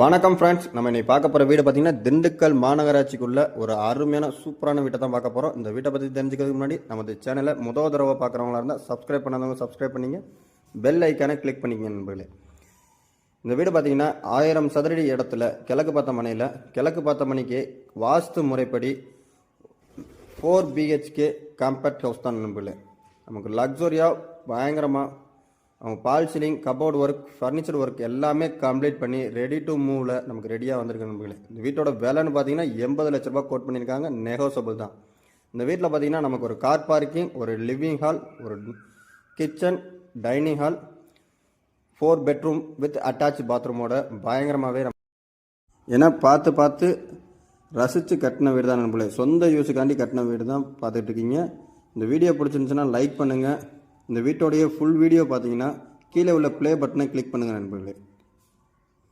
வணக்கம் ஃப்ரெண்ட்ஸ் நம்ம இன்னைக்கு பார்க்க போகிற வீடு பார்த்தீங்கன்னா திண்டுக்கல் மாநகராட்சிக்குள்ள ஒரு அருமையான சூப்பரான வீட்டை தான் பார்க்க போகிறோம் இந்த வீட்டை பற்றி தெரிஞ்சுக்கிறதுக்கு முன்னாடி நமது சேனலை முதல் தடவை பார்க்குறவங்களா இருந்தால் சப்ஸ்கிரைப் பண்ணாதவங்க சப்ஸ்கிரைப் பண்ணிங்க. பெல் ஐக்கானை கிளிக் பண்ணிக்கங்க நண்பர்களே. இந்த வீடு பார்த்தீங்கன்னா ஆயிரம் சதுரடி இடத்துல கிழக்கு பார்த்த மனையில் கிழக்கு பார்த்த மணிக்கு வாஸ்து முறைப்படி ஃபோர் பிஹெச்கே காம்பேக்ட் ஹவுஸ் தான் நண்பர்களே. நமக்கு லக்ஸரியாக பயங்கரமாக அவங்க fall ceiling cupboard work furniture work எல்லாமே கம்ப்ளீட் பண்ணி ரெடி டு மூவில் நமக்கு ரெடியாக வந்திருக்கு நண்பர்களே. இந்த வீட்டோட விலைன்னு பார்த்தீங்கன்னா எண்பது லட்ச ரூபா கோட் பண்ணியிருக்காங்க நெகோசபிள் தான். இந்த வீட்டில் பார்த்தீங்கன்னா நமக்கு ஒரு கார் பார்க்கிங் ஒரு லிவிங் ஹால் ஒரு kitchen dining hall four bedroom with attach பாத்ரூமோட பயங்கரமாகவே ஏன்னா பார்த்து பார்த்து ரசித்து கட்டின வீடு தான் நண்பர்களே. சொந்த யூஸுக்காண்டி கட்டின வீடு தான் பார்த்துட்டு இருக்கீங்க. இந்த வீடியோ பிடிச்சிருந்துச்சுன்னா லைக் பண்ணுங்கள் இந்த வீட்டோடைய ஃபுல் வீடியோ பார்த்தீங்கன்னா கீழே உள்ள ப்ளே பட்டனை கிளிக் பண்ணுங்கள் நண்பர்களே.